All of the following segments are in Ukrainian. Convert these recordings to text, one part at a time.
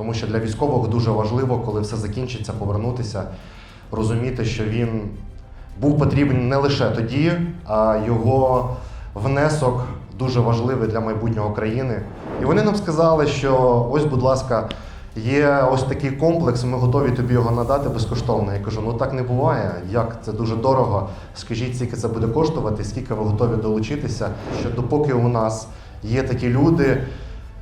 Тому що для військових дуже важливо, коли все закінчиться, повернутися, розуміти, що він був потрібен не лише тоді, а його внесок дуже важливий для майбутнього країни. І вони нам сказали, що ось, будь ласка, є ось такий комплекс, ми готові тобі його надати безкоштовно. Я кажу, ну так не буває. Як це дуже дорого. Скажіть, скільки це буде коштувати, скільки ви готові долучитися. Що допоки у нас є такі люди,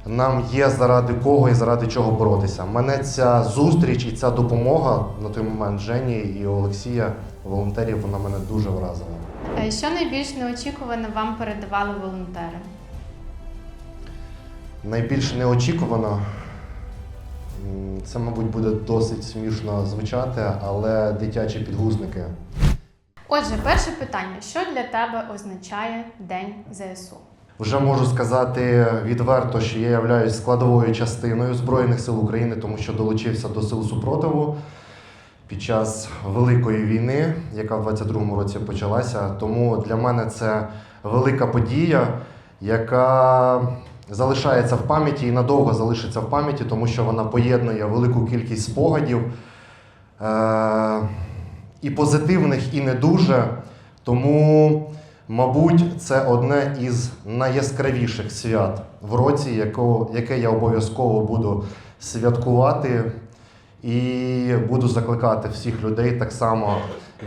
нам є заради кого і заради чого боротися. Мене ця зустріч і ця допомога на той момент Жені і Олексія, волонтерів, вона мене дуже вразила. Е, Що найбільш неочікувано вам передавали волонтери? Найбільш неочікувано, це, мабуть, буде досить смішно звучати, але дитячі підгузники. Отже, перше питання: що для тебе означає День ЗСУ? Вже можу сказати відверто, що я являюсь складовою частиною Збройних сил України, тому що долучився до сил супротиву під час Великої війни, яка в 22-му році почалася. Тому для мене це велика подія, яка залишається в пам'яті і надовго залишиться в пам'яті, тому що вона поєднує велику кількість спогадів. Е- і позитивних, і не дуже. Тому, мабуть, це одне із найяскравіших свят в році, яке я обов'язково буду святкувати. І буду закликати всіх людей так само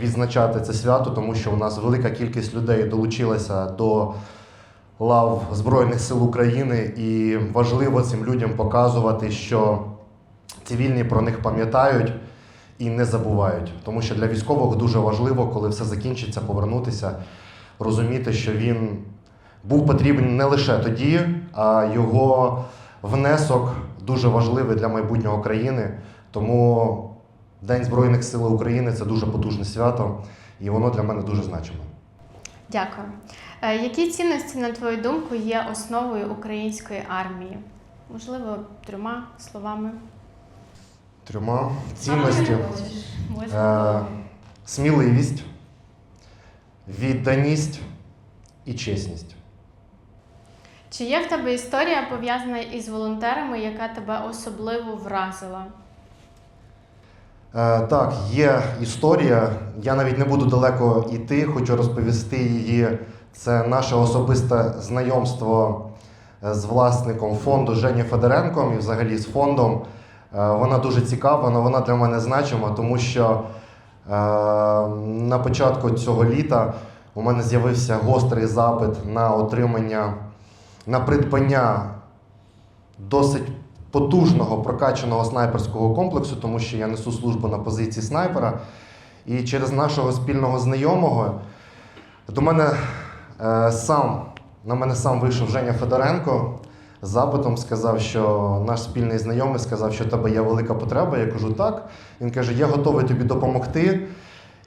відзначати це свято, тому що у нас велика кількість людей долучилася до лав Збройних сил України, і важливо цим людям показувати, що цивільні про них пам'ятають і не забувають. Тому що для військових дуже важливо, коли все закінчиться, повернутися, розуміти, що він був потрібен не лише тоді, а його внесок дуже важливий для майбутнього країни. Тому День Збройних сил України це дуже потужне свято, і воно для мене дуже значиме. Дякую. Е, Які цінності, на твою думку, є основою української армії? Можливо, трьома словами. Трьома цінності. Е, сміливість, відданість і чесність. Чи є в тебе історія пов'язана із волонтерами, яка тебе особливо вразила? Е, так, є історія. Я навіть не буду далеко йти, хочу розповісти її. Це наше особисте знайомство е, з власником фонду Жені Федоренком і взагалі з фондом. Е, Вона дуже цікава, але вона для мене значима, тому що на початку цього літа у мене з'явився гострий запит на отримання, на придбання досить потужного прокачаного снайперського комплексу, тому що я несу службу на позиції снайпера. І через нашого спільного знайомого до мене е, сам на мене сам вийшов Женя Федоренко запитом, сказав, що наш спільний знайомий сказав, що в тебе є велика потреба. Я кажу, так. Він каже, я готовий тобі допомогти.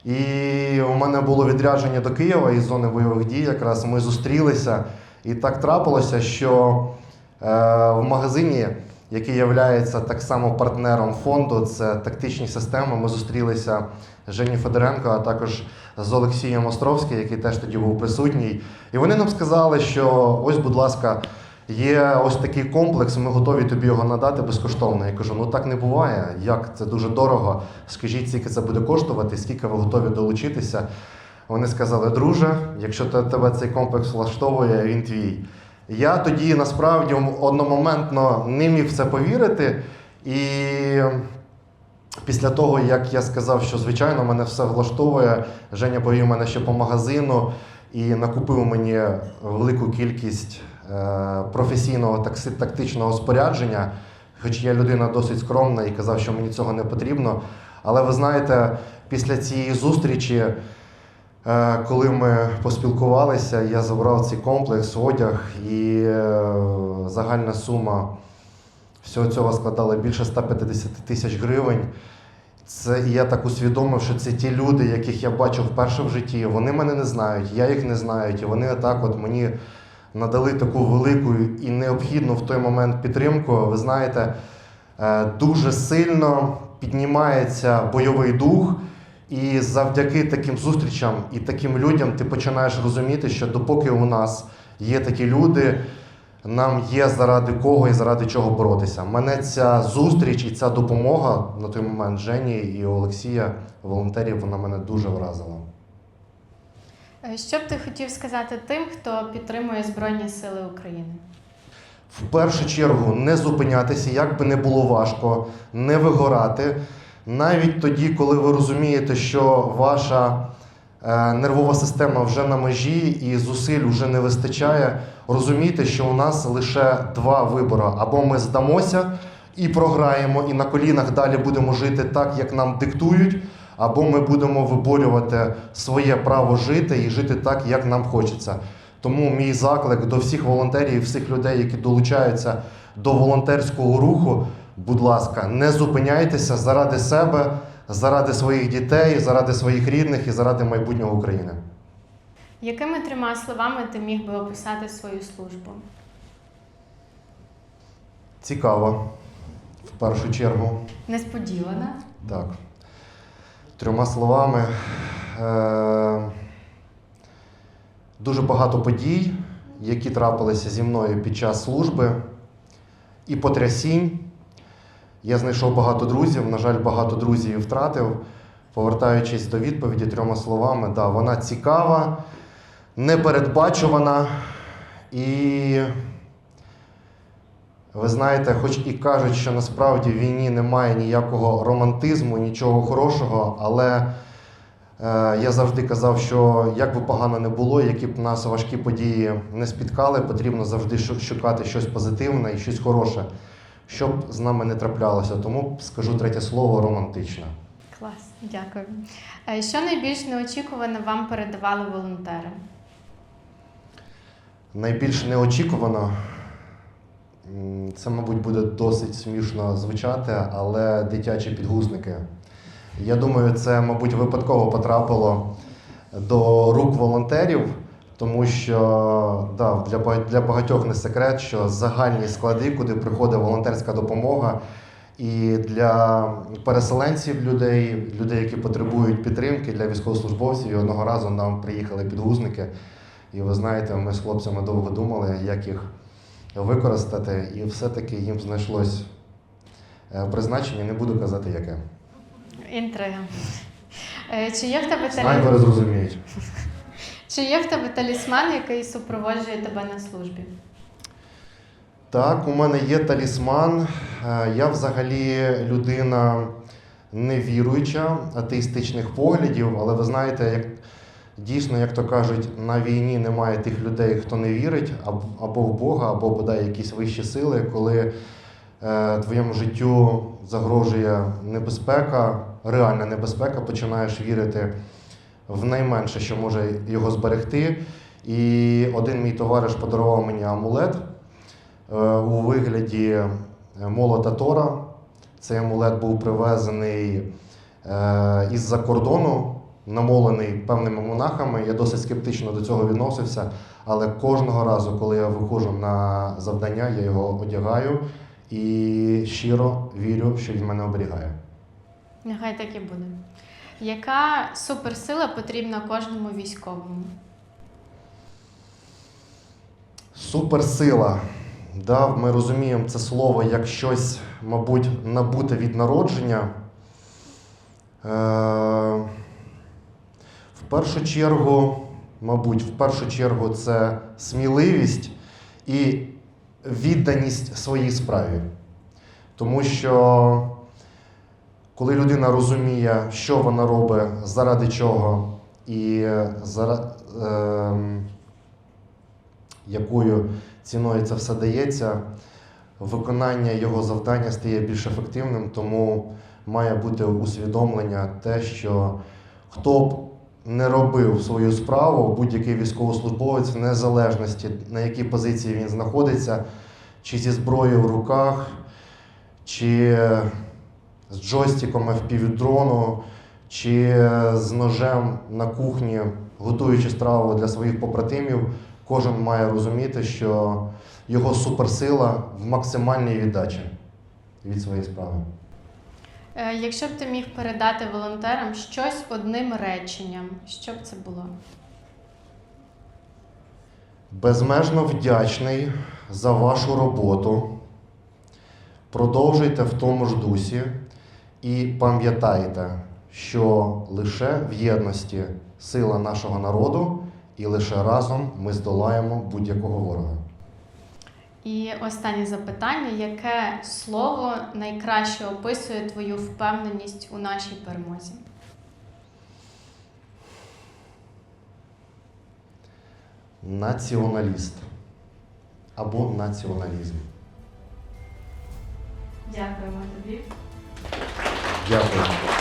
І у мене було відрядження до Києва із зони бойових дій. Якраз ми зустрілися, і так трапилося, що е, в магазині, який є так само партнером фонду, це тактичні системи. Ми зустрілися з Жені Федоренко, а також з Олексієм Островським, який теж тоді був присутній. І вони нам сказали, що ось, будь ласка, є ось такий комплекс, ми готові тобі його надати безкоштовно. Я кажу, ну так не буває. Як це дуже дорого. Скажіть, скільки це буде коштувати, скільки ви готові долучитися. Вони сказали, друже, якщо тебе цей комплекс влаштовує, він твій. Я тоді насправді одномоментно не міг в це повірити. І після того, як я сказав, що звичайно мене все влаштовує, Женя повів мене ще по магазину і накупив мені велику кількість професійного такси- тактичного спорядження. Хоч я людина досить скромна і казав, що мені цього не потрібно. Але ви знаєте, після цієї зустрічі, е, коли ми поспілкувалися, я забрав цей комплекс, одяг, і е, загальна сума всього цього складала більше 150 тисяч гривень. Це і я так усвідомив, що це ті люди, яких я бачив вперше в житті. Вони мене не знають, я їх не знаю. І вони так от мені надали таку велику і необхідну в той момент підтримку. Ви знаєте, е, дуже сильно піднімається бойовий дух. І завдяки таким зустрічам і таким людям ти починаєш розуміти, що допоки у нас є такі люди, нам є заради кого і заради чого боротися. Мене ця зустріч і ця допомога на той момент Жені і Олексія, волонтерів, вона мене дуже вразила. Е, Що б ти хотів сказати тим, хто підтримує Збройні Сили України? В першу чергу не зупинятися, як би не було важко, не вигорати. Навіть тоді, коли ви розумієте, що ваша е, нервова система вже на межі і зусиль вже не вистачає, розумійте, що у нас лише два вибори: або ми здамося і програємо, і на колінах далі будемо жити так, як нам диктують, або ми будемо виборювати своє право жити і жити так, як нам хочеться. Тому мій заклик до всіх волонтерів, всіх людей, які долучаються до волонтерського руху, будь ласка, не зупиняйтеся заради себе, заради своїх дітей, заради своїх рідних і заради майбутнього України. Якими трьома словами ти міг би описати свою службу? Цікаво, в першу чергу. Несподівана. Так. Трьома словами. Е- дуже багато подій, які трапилися зі мною під час служби, і потрясінь. Я знайшов багато друзів, на жаль, багато друзів втратив. Повертаючись до відповіді трьома словами, да, вона цікава, непередбачувана і ви знаєте, хоч і кажуть, що насправді в війні немає ніякого романтизму, нічого хорошого, але е, я завжди казав, що як би погано не було, які б нас важкі події не спіткали, потрібно завжди шукати щось позитивне і щось хороше, щоб з нами не траплялося. Тому скажу третє слово романтичне. Клас, дякую. Е, Що найбільш неочікувано вам передавали волонтери? Найбільш неочікувано. Це, мабуть, буде досить смішно звучати, але дитячі підгузники. Я думаю, це, мабуть, випадково потрапило до рук волонтерів, тому що да, для, для багатьох не секрет, що загальні склади, куди приходить волонтерська допомога, і для переселенців людей, людей, які потребують підтримки, для військовослужбовців, і одного разу нам приїхали підгузники. І ви знаєте, ми з хлопцями довго думали, як їх використати, і все-таки їм знайшлось е, призначення, не буду казати яке. Інтрига. Е, Чи є в тебе Снайпери зрозуміють. Чи є в тебе талісман, який супроводжує тебе на службі? Так, у мене є талісман. Е, Я взагалі людина невіруюча, атеїстичних поглядів, але ви знаєте, як дійсно, як то кажуть, на війні немає тих людей, хто не вірить або в Бога, або бодай якісь вищі сили, коли е, твоєму життю загрожує небезпека, реальна небезпека, починаєш вірити в найменше, що може його зберегти. І один мій товариш подарував мені амулет е, у вигляді е, молота Тора. Цей амулет був привезений е, із-за кордону, намолений певними монахами. Я досить скептично до цього відносився, але кожного разу, коли я виходжу на завдання, я його одягаю і щиро вірю, що він мене оберігає. Нехай так і буде. Яка суперсила потрібна кожному військовому? Суперсила. Да, ми розуміємо це слово як щось, мабуть, набуте від народження. Е, в першу чергу, мабуть, в першу чергу це сміливість і відданість своїй справі. Тому що коли людина розуміє, що вона робить, заради чого, і заради. якою ціною це все дається, виконання його завдання стає більш ефективним, тому має бути усвідомлення те, що хто б не робив свою справу, будь-який військовослужбовець, незалежності на якій позиції він знаходиться, чи зі зброєю в руках, чи з джойстиком FPV-дрону, чи з ножем на кухні, готуючи страву для своїх побратимів, кожен має розуміти, що його суперсила в максимальній віддачі від своєї справи. Е, Якщо б ти міг передати волонтерам щось одним реченням, що б це було? Безмежно вдячний за вашу роботу. Продовжуйте в тому ж дусі і пам'ятайте, що лише в єдності сила нашого народу, і лише разом ми здолаємо будь-якого ворога. І останнє запитання: яке слово найкраще описує твою впевненість у нашій перемозі? Націоналіст або націоналізм. Дякуємо тобі. Дякую.